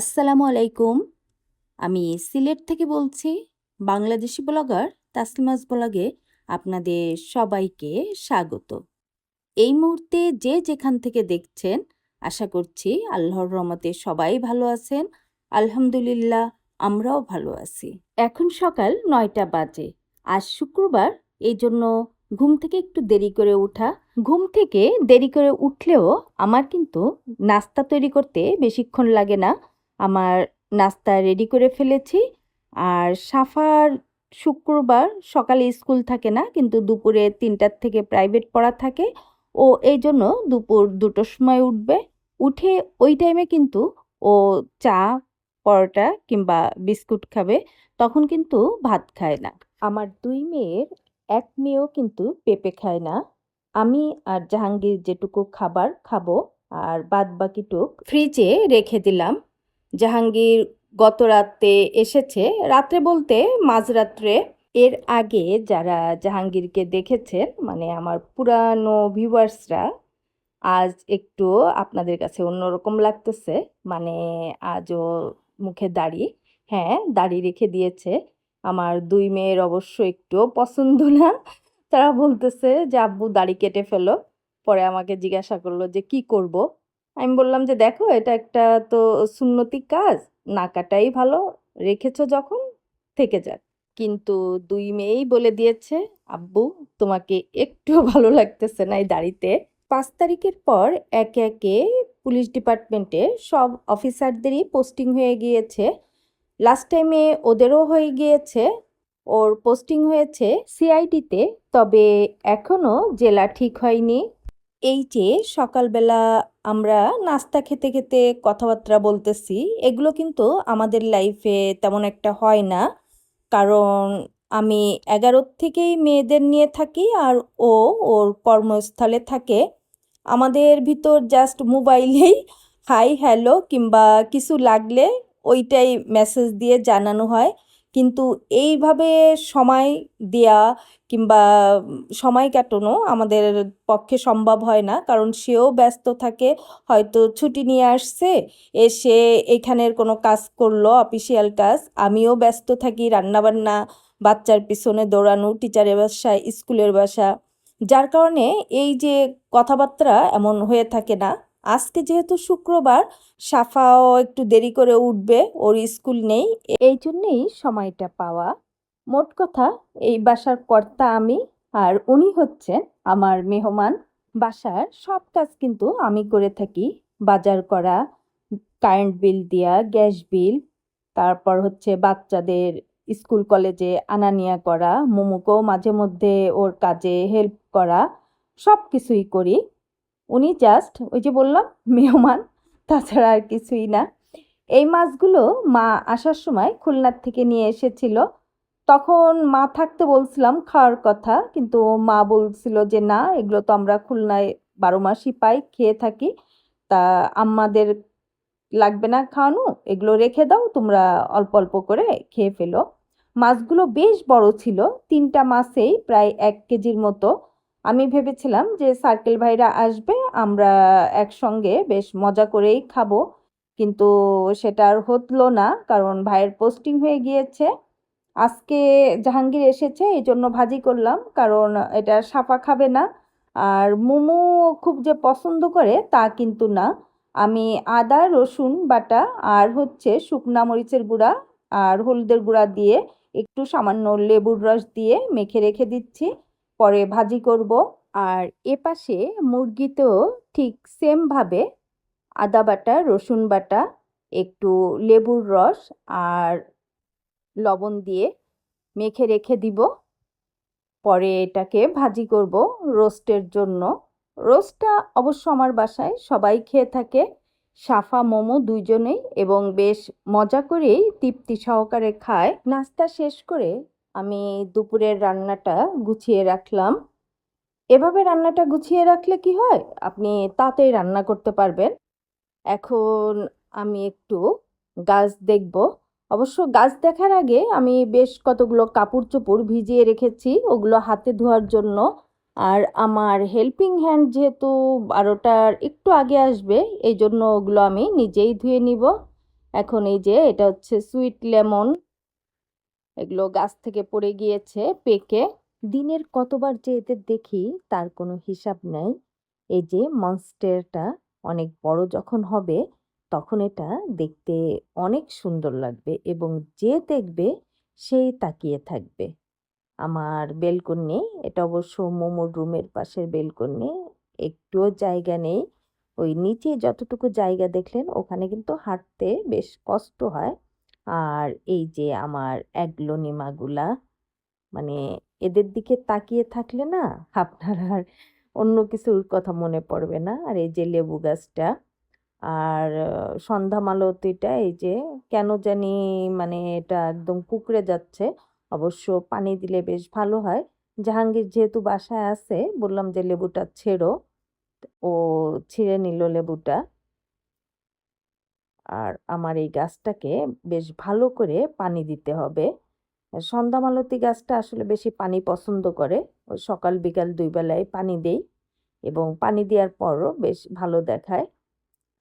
আসসালামু আলাইকুম। আমি সিলেট থেকে বলছি, বাংলাদেশি ব্লগার তাসলিমাস ব্লগে আপনাদের সবাইকে স্বাগত। এই মুহূর্তে যে যেখান থেকে দেখছেন, আশা করছি আল্লাহর রহমতে সবাই ভালো আছেন। আলহামদুলিল্লাহ, আমরাও ভালো আছি। এখন সকাল নয়টা বাজে। আজ শুক্রবার এই জন্য ঘুম থেকে একটু দেরি করে ওঠা। ঘুম থেকে দেরি করে উঠলেও আমার কিন্তু নাস্তা তৈরি করতে বেশিক্ষণ লাগে না। আমার নাস্তা রেডি করে ফেলেছি। আর সাফার শুক্রবার সকালে স্কুল থাকে না, কিন্তু দুপুরে তিনটার থেকে প্রাইভেট পড়া থাকে। ও এই জন্য দুপুর দুটোর সময় উঠবে। উঠে ওই টাইমে কিন্তু ও চা, পরোটা কিংবা বিস্কুট খাবে, তখন কিন্তু ভাত খায় না। আমার দুই মেয়ের এক মেয়েও কিন্তু পেঁপে খায় না। আমি আর জাহাঙ্গীর যেটুকু খাবার খাব আর বাদ বাকিটুক ফ্রিজে রেখে দিলাম। জাহাঙ্গীর গত রাতে এসেছে। রাত্রে বলতে মাঝরাত্রে এর আগে যারা জাহাঙ্গীরকে দেখেছেন মানে আমার পুরানো ভিউয়ার্সরা আজ একটু আপনাদের কাছে অন্যরকম লাগতেছে। মানে আজও মুখে দাড়ি হ্যাঁ দাড়ি রেখে দিয়েছে। আমার দুই মেয়ের অবশ্য একটু পছন্দ না। তারা বলতেছে যে, আব্বু, দাড়ি কেটে ফেলো। পরে আমাকে জিজ্ঞাসা করল যে, কি করব? আমি বললাম যে, দেখো, এটা একটা তো সুন্নতি কাজ, না কাটাই ভালো, রেখেছো যখন, থেকে যাক। কিন্তু দুই মেয়েই বলে দিয়েছে, আব্বু, তোমাকে একটুও ভালো লাগতেছে না এই দাড়িতে। পাঁচ তারিখের পর একে একে পুলিশ ডিপার্টমেন্টে সব অফিসারদেরই পোস্টিং হয়ে গিয়েছে। লাস্ট টাইমে ওদেরও হয়ে গিয়েছে। ওর পোস্টিং হয়েছে সিআইডিতে, তবে এখনও জেলা ঠিক হয়নি। এই যে সকালবেলা আমরা নাস্তা খেতে খেতে কথাবার্তা বলতেছি, এগুলো কিন্তু আমাদের লাইফে তেমন একটা হয় না। কারণ আমি এগারোর থেকেই মেয়েদের নিয়ে থাকি আর ও ওর কর্মস্থলে থাকে। আমাদের ভিতর জাস্ট মোবাইলেই হাই হ্যালো কিংবা কিছু লাগলে ওইটাই মেসেজ দিয়ে জানানো হয়। কিন্তু এইভাবে সময় দেয়া কিংবা সময় কাটানো আমাদের পক্ষে সম্ভব হয় না। কারণ সেও ব্যস্ত থাকে, হয়তো ছুটি নিয়ে আসছে, এসে এখানের কোনো কাজ করল অফিসিয়াল কাজ। আমিও ব্যস্ত থাকি, রান্নাবান্না, বাচ্চার পিছনে দৌড়ানো টিচারের বাসা স্কুলের বাসা। যার কারণে এই যে কথাবার্তা এমন হয়ে থাকে না। আজকে যেহেতু শুক্রবার, সাফাও একটু দেরি করে উঠবে, ওর স্কুল নেই। এই জন্যেই সময়টা পাওয়া। মোট কথা, এই বাসার কর্তা আমি আর উনি হচ্ছেন আমার মেহমান। বাসার সব কাজ কিন্তু আমি করে থাকি। বাজার করা, কারেন্ট বিল দেওয়া গ্যাস বিল, তারপর হচ্ছে বাচ্চাদের স্কুল কলেজে আনা নেয়া করা, মোমোকেও মাঝে মধ্যে ওর কাজে হেল্প করা সব কিছুই করি। উনি জাস্ট ওই যে বললাম, মেহমান, তাছাড়া আর কিছুই না। এই মাছগুলো মা আসার সময় খুলনার থেকে নিয়ে এসেছিল। তখন মা থাকতে বলছিলাম খাওয়ার কথা, কিন্তু মা বলছিল যে, না, এগুলো তো আমরা খুলনায় বারো মাসই পাই, খেয়ে থাকি। তা আমাদের লাগবে না খাওয়ানো, এগুলো রেখে দাও, তোমরা অল্প অল্প করে খেয়ে ফেলো। মাছগুলো বেশ বড় ছিল, তিনটা মাছেই প্রায় এক কেজির মতো। আমি ভেবেছিলাম যে সার্কেল ভাইরা আসবে, আমরা একসঙ্গে বেশ মজা করেই খাব। কিন্তু সেটা আর হতলো না, কারণ ভাইয়ের পোস্টিং হয়ে গিয়েছে। আজকে জাহাঙ্গীর এসেছে, এই জন্য ভাজি করলাম, কারণ এটা সাফা খাবে না। আর মোমো খুব যে পছন্দ করে, তা কিন্তু না। আমি আদা, রসুন, বাটা আর হচ্ছে শুকনা মরিচের গুঁড়া আর হলুদের গুঁড়া দিয়ে একটু সামান্য লেবুর রস দিয়ে মেখে রেখে দিচ্ছি। পরে ভাজি করব। আর এ এপাশে মুরগিতেও ঠিক সেমভাবে আদা বাটা, রসুন বাটা, একটু লেবুর রস আর লবণ দিয়ে মেখে রেখে দিব। পরে এটাকে ভাজি করব রোস্টের জন্য। রোস্টটা অবশ্য আমার বাসায় সবাই খেয়ে থাকে। সাফা, মোমো দুইজনেই এবং বেশ মজা করেই তৃপ্তি সহকারে খায়। নাস্তা শেষ করে আমি দুপুরের রান্নাটা গুছিয়ে রাখলাম। এভাবে রান্নাটা গুছিয়ে রাখলে কি হয়? আপনি তাতেই রান্না করতে পারবেন। এখন আমি একটু গাছ দেখব। অবশ্য গাছ দেখার আগে আমি বেশ কতগুলো কাপড় চোপড় ভিজিয়ে রেখেছি, ওগুলো হাতে ধোয়ার জন্য। আর আমার হেল্পিং হ্যান্ড যেহেতু বারোটার একটু আগে আসবে, এই জন্য ওগুলো আমি নিজেই ধুয়ে নিব। এখন এই যে এটা হচ্ছে সুইট লেমন। এগুলো গাছ থেকে পড়ে গিয়েছে, পেকে। দিনের কতবার যে এদের দেখি, তার কোনো হিসাব নেই। এই যে মনস্টেরটা অনেক বড় যখন হবে, তখন এটা দেখতে অনেক সুন্দর লাগবে এবং যে দেখবে, সেই তাকিয়ে থাকবে। আমার বেলকনি, এটা অবশ্য মোমোর রুমের পাশের বেলকনি, একটুও জায়গা নেই। ওই নিচে যতটুকু জায়গা দেখলেন, ওখানে কিন্তু হাঁটতে বেশ কষ্ট হয়। আর এই যে আমার অ্যাগলোনিমাগুলা মানে এদের দিকে তাকিয়ে থাকলে না আপনার আর অন্য কিছুর কথা মনে পড়বে না। আর এই যে লেবু গাছটা, আর সন্ধ্যা মালতীটা, এই যে কেন জানি মানে এটা একদম কুকড়ে যাচ্ছে, অবশ্য পানি দিলে বেশ ভালো হয়। জাহাঙ্গীর যেহেতু বাসায় আছে, বললাম যে লেবুটা ছেড়ো, ও ছিঁড়ে নিল লেবুটা। আর আমার এই গাছটাকে বেশ ভালো করে পানি দিতে হবে। সন্ধ্যা মালতী গাছটা আসলে বেশি পানি পছন্দ করে। ওই সকাল বিকাল দুই বেলায় পানি দেই এবং পানি দেওয়ার পরও বেশ ভালো দেখায়।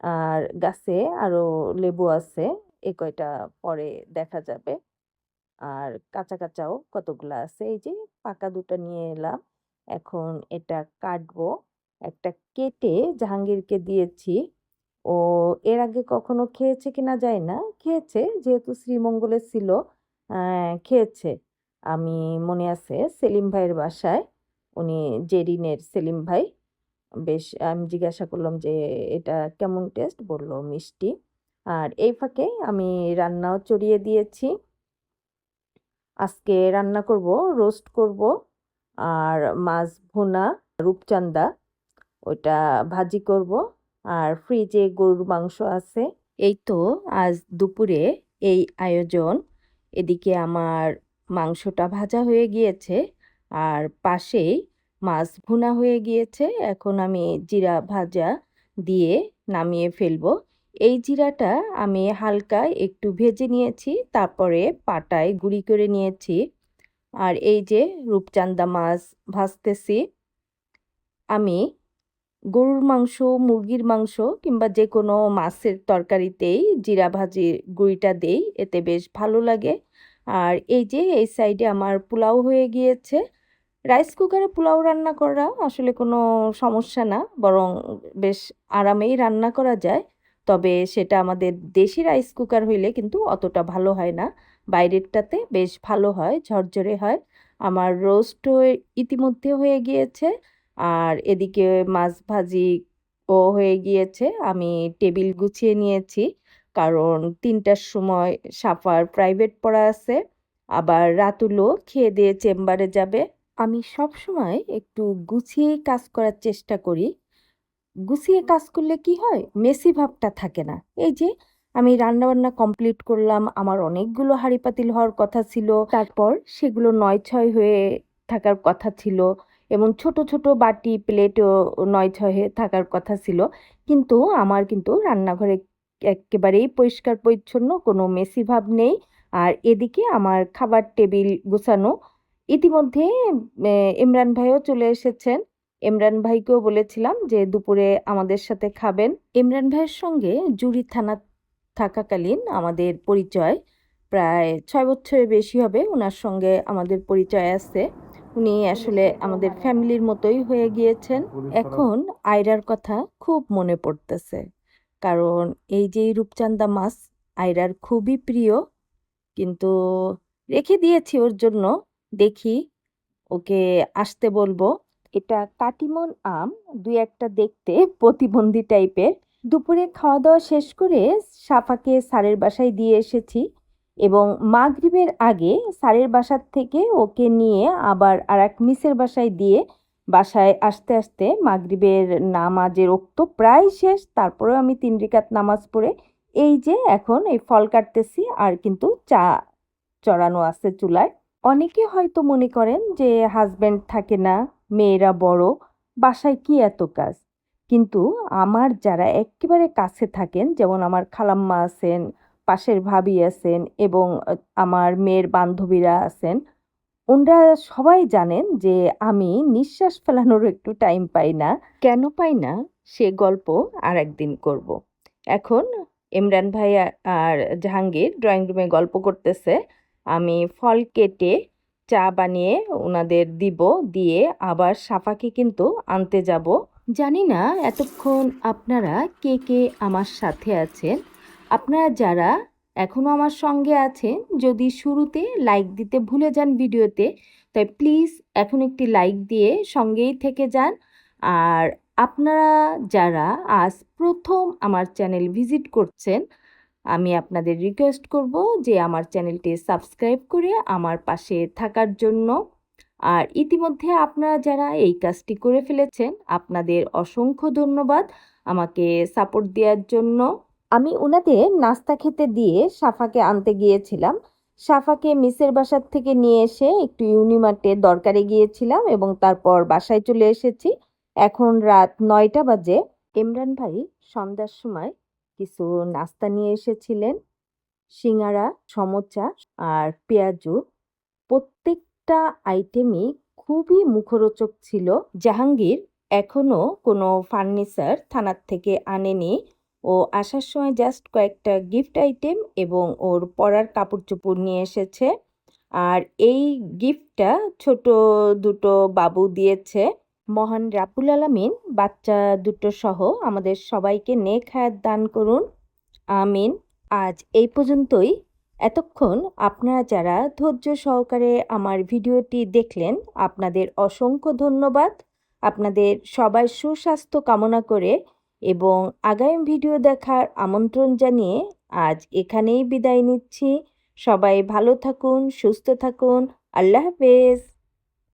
আর গাছে আরও লেবু আছে, এ কয়টা পরে দেখা যাবে। আর কাঁচা কাঁচাও কতগুলো আছে, এই যে পাকা দুটো নিয়ে এলাম। এখন এটা কাটবো। একটা কেটে জাহাঙ্গীরকে দিয়েছি। ও এর আগে কখনো খেয়েছে কিনা যায় না। খেয়েছে, যেহেতু শ্রীমঙ্গলে ছিল খেয়েছে। আমি, মনে আছে, সেলিম ভাইয়ের বাসায়, উনি জেরিনের সেলিম ভাই। বেশ, আমি জিজ্ঞাসা করলাম যে, এটা কেমন টেস্ট বলল, মিষ্টি। আর এই ফাঁকে আমি রান্নাও চড়িয়ে দিয়েছি। আজকে রান্না করব রোস্ট করব, আর মাছ ভুনা, রূপচাঁদা ওটা ভাজি করব। আর ফ্রিজে গরুর মাংস আছে। এই তো আজ দুপুরে এই আয়োজন। এদিকে আমার মাংসটা ভাজা হয়ে গিয়েছে আর পাশেই মাছ ভুনা হয়ে গিয়েছে। এখন আমি জিরা ভাজা দিয়ে নামিয়ে ফেলব। এই জিরাটা আমি হালকা একটু ভেজে নিয়েছি, তারপরে পাটায় গুঁড়ি করে নিয়েছি। আর এই যে রূপচাঁদা মাছ ভাজতেছি, আমি গরুর মাংস, মুরগির মাংস কিংবা যে কোনো মাছের তরকারিতেই জিরা ভাজির গুঁড়িটা দেই, এতে বেশ ভালো লাগে। আর এই যে এই সাইডে আমার পোলাও হয়ে গিয়েছে। রাইস কুকারে পোলাও রান্না করা আসলে কোনো সমস্যা না, বরং বেশ আরামেই রান্না করা যায়। তবে সেটা আমাদের দেশি রাইস কুকার হইলে কিন্তু অতটা ভালো হয় না। বাইরেরটাতে বেশ ভালো হয়, ঝরঝরে হয়। আমার রোস্টও ইতিমধ্যে হয়ে গিয়েছে। আর এদিকে মাছ ভাজি ও হয়ে গিয়েছে। আমি টেবিল গুছিয়ে নিয়েছি, কারণ তিনটার সময় সাফার প্রাইভেট পড়া আছে, আবার রাতুলও খেয়ে দিয়ে চেম্বারে যাবে। আমি সব সময় একটু গুছিয়ে কাজ করার চেষ্টা করি। গুছিয়ে কাজ করলে কি হয়? মেসি ভাবটা থাকে না। এই যে, আমি রান্নাবান্না কমপ্লিট করলাম, আমার অনেকগুলো হাঁড়ি পাতিল হওয়ার কথা ছিল, তারপর সেগুলো নয় ছয় হয়ে থাকার কথা ছিল। এবং ছোট ছোট বাটি প্লেটও নয় ছয় থাকার কথা ছিল। কিন্তু আমার কিন্তু রান্নাঘরে একেবারেই পরিষ্কার, পরিচ্ছন্ন, কোনো মেসি ভাব নেই। আর এদিকে আমার খাবার টেবিল গোছানো। ইতিমধ্যে ইমরান ভাইও চলে এসেছেন। ইমরান ভাইকেও বলেছিলাম যে, দুপুরে আমাদের সাথে খাবেন। ইমরান ভাইয়ের সঙ্গে জুরি থানা থাকাকালীন আমাদের পরিচয়। প্রায় ছয় বছরের বেশি হবে ওনার সঙ্গে আমাদের পরিচয় আছে। উনি আসলে আমাদের ফ্যামিলির মতোই হয়ে গিয়েছেন। এখন আয়রার কথা খুব মনে পড়তেছে। কারণ এই যে রূপচাঁদা মাছ আয়রার খুবই প্রিয়, কিন্তু রেখে দিয়েছি ওর জন্য। দেখি ওকে আসতে বলব। এটা কাটিমন আম, দুই একটা দেখতে প্রতিবন্ধী টাইপের দুপুরে খাওয়া দাওয়া শেষ করে সাফাকে স্যারের বাসায় দিয়ে এসেছি। এবং মাগরিবের আগে স্যারের বাসার থেকে ওকে নিয়ে আবার আর এক মিসের বাসায় দিয়ে বাসায় আসতে আসতে মাগরিবের নামাজের ওক্ত প্রায় শেষ, তারপরেও আমি তিন রিকাত নামাজ পড়ে এই যে এখন এই ফল কাটতেছি আর কিন্তু চা চড়ানো আছে চুলায়। অনেকে হয়তো মনে করেন যে হাজব্যান্ড থাকে না, মেয়েরা বড়, বাসায় কি এত কাজ? কিন্তু আমার যারা একেবারে কাছে থাকেন, যেমন আমার খালাম্মা আছেন পাশের ভাবি আছেন এবং আমার মেয়ের বান্ধবীরা আছেন ওনারা সবাই জানেন যে আমি নিঃশ্বাস ফেলানোর একটু টাইম পাই না। কেন পাই না? সে গল্প আর একদিন করব। এখন ইমরান ভাই আর জাহাঙ্গীর ড্রয়িং রুমে গল্প করতেছে। আমি ফল কেটে চা বানিয়ে ওনাদের দিব, দিয়ে আবার সাফাকে কিন্তু আনতে যাব। জানি না এতক্ষণ আপনারা কে কে আমার সাথে আছেন। আপনারা যারা এখনও আমার সঙ্গে আছেন, যদি শুরুতে লাইক দিতে ভুলে যান ভিডিওতে, তাই প্লিজ এখন একটি লাইক দিয়ে সঙ্গেই থেকে যান। আর আপনারা যারা আজ প্রথম আমার চ্যানেল ভিজিট করছেন, আমি আপনাদের রিকোয়েস্ট করব যে আমার চ্যানেলটি সাবস্ক্রাইব করে আমার পাশে থাকার জন্য। আর ইতিমধ্যে আপনারা যারা এই কাজটি করে ফেলেছেন, আপনাদের অসংখ্য ধন্যবাদ আমাকে সাপোর্ট দেওয়ার জন্য। আমি ওনাদের নাস্তা খেতে দিয়ে সাফাকে আনতে গিয়েছিলাম। সাফাকে মিসের বাসার থেকে নিয়ে এসে একটু ইউনিমার্টে দরকারে গিয়েছিলাম এবং তারপর বাসায় চলে এসেছি। এখন রাত নয়টা বাজে। ইমরান ভাই সন্ধ্যার সময় কিছু নাস্তা নিয়ে এসেছিলেন। সিঙ্গারা, সমোচা আর পেঁয়াজু। প্রত্যেকটা আইটেমই খুবই মুখরোচক ছিল। জাহাঙ্গীর এখনও কোনো ফার্নিচার থানার থেকে আনেনি। ও আসার সময় জাস্ট কয়েকটা গিফট আইটেম এবং ওর পরার কাপড় চোপড় নিয়ে এসেছে। আর এই গিফটটা ছোট দুটো বাবু দিয়েছে, মহান রাপুল আলামিন। বাচ্চা দুটো সহ আমাদের সবাইকে নেক হায়াত দান করুন। আমিন। আজ এই পর্যন্তই। এতক্ষণ আপনারা যারা ধৈর্য সহকারে আমার ভিডিওটি দেখলেন, আপনাদের অসংখ্য ধন্যবাদ। আপনাদের সবার সুস্বাস্থ্য কামনা করে এবং আগামী ভিডিও দেখার আমন্ত্রণ জানিয়ে আজ এখানেই বিদায় নিচ্ছি। সবাই ভালো থাকুন, সুস্থ থাকুন। আল্লাহ হাফেজ।